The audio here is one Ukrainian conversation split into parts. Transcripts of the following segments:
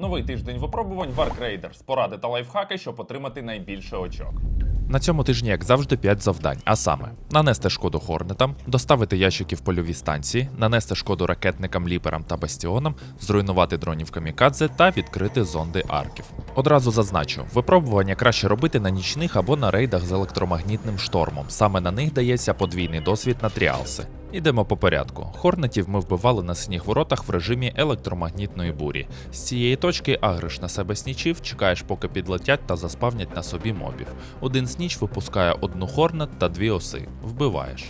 Новий тиждень випробувань в Ark Raiders. Поради та лайфхаки, щоб отримати найбільше очок. На цьому тижні, як завжди, 5 завдань. А саме: нанести шкоду хорнетам, доставити ящики в польові станції, нанести шкоду ракетникам, ліперам та бастіонам, зруйнувати дронів камікадзе та відкрити зонди арків. Одразу зазначу, випробування краще робити на нічних або на рейдах з електромагнітним штормом. Саме на них дається подвійний досвід на тріалси. Ідемо по порядку. Хорнетів ми вбивали на синіх воротах в режимі електромагнітної бурі. З цієї точки агриш на себе снічів, чекаєш, поки підлетять та заспавнять на собі мобів. Один сніч випускає одну хорнет та дві оси. Вбиваєш.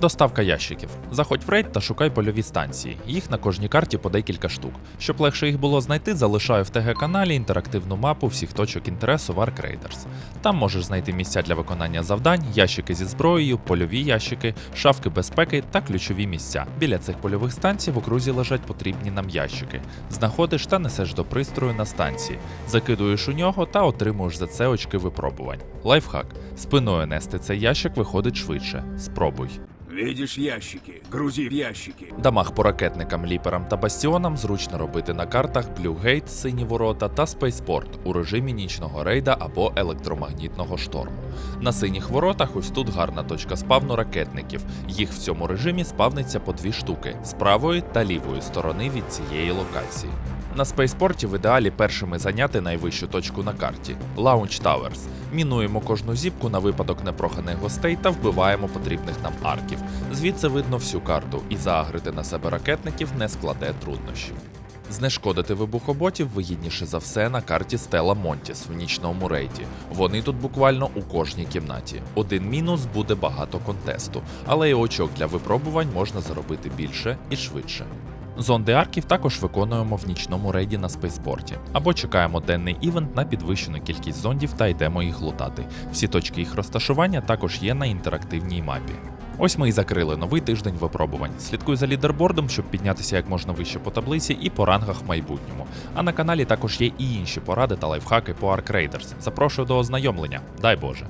Доставка ящиків. Заходь в рейд та шукай польові станції. Їх на кожній карті по декілька штук. Щоб легше їх було знайти, залишаю в ТГ-каналі інтерактивну мапу всіх точок інтересу в Ark Raiders. Там можеш знайти місця для виконання завдань, ящики зі зброєю, польові ящики, шафки безпеки та ключові місця. Біля цих польових станцій в окрузі лежать потрібні нам ящики. Знаходиш та несеш до пристрою на станції, закидуєш у нього та отримуєш за це очки випробувань. Лайфхак: спиною нести цей ящик виходить швидше. Спробуй. Видишь ящики? Грузи в ящики. Дамаг по ракетникам, ліперам та бастіонам зручно робити на картах Gate, Сині ворота та Spaceport у режимі нічного рейда або електромагнітного шторму. На синіх воротах ось тут гарна точка спавну ракетників. Їх в цьому режимі спавниться по дві штуки з правої та лівої сторони від цієї локації. На спейспорті в ідеалі першими зайняти найвищу точку на карті Launch Towers. Мінуємо кожну зіпку на випадок непроханих гостей та вбиваємо потрібних нам арків. Звідси видно всю карту, і заагрити на себе ракетників не складе труднощів. Знешкодити вибухоботів вигідніше за все на карті Стела Монтіс в нічному рейді. Вони тут буквально у кожній кімнаті. Один мінус буде багато контесту, але і очок для випробувань можна заробити більше і швидше. Зонди арків також виконуємо в нічному рейді на спейспорті, або чекаємо денний івент на підвищену кількість зондів та йдемо їх лутати. Всі точки їх розташування також є на інтерактивній мапі. Ось ми і закрили новий тиждень випробувань. Слідкуй за лідербордом, щоб піднятися як можна вище по таблиці і по рангах в майбутньому. А на каналі також є і інші поради та лайфхаки по Ark Raiders. Запрошую до ознайомлення. Дай Боже!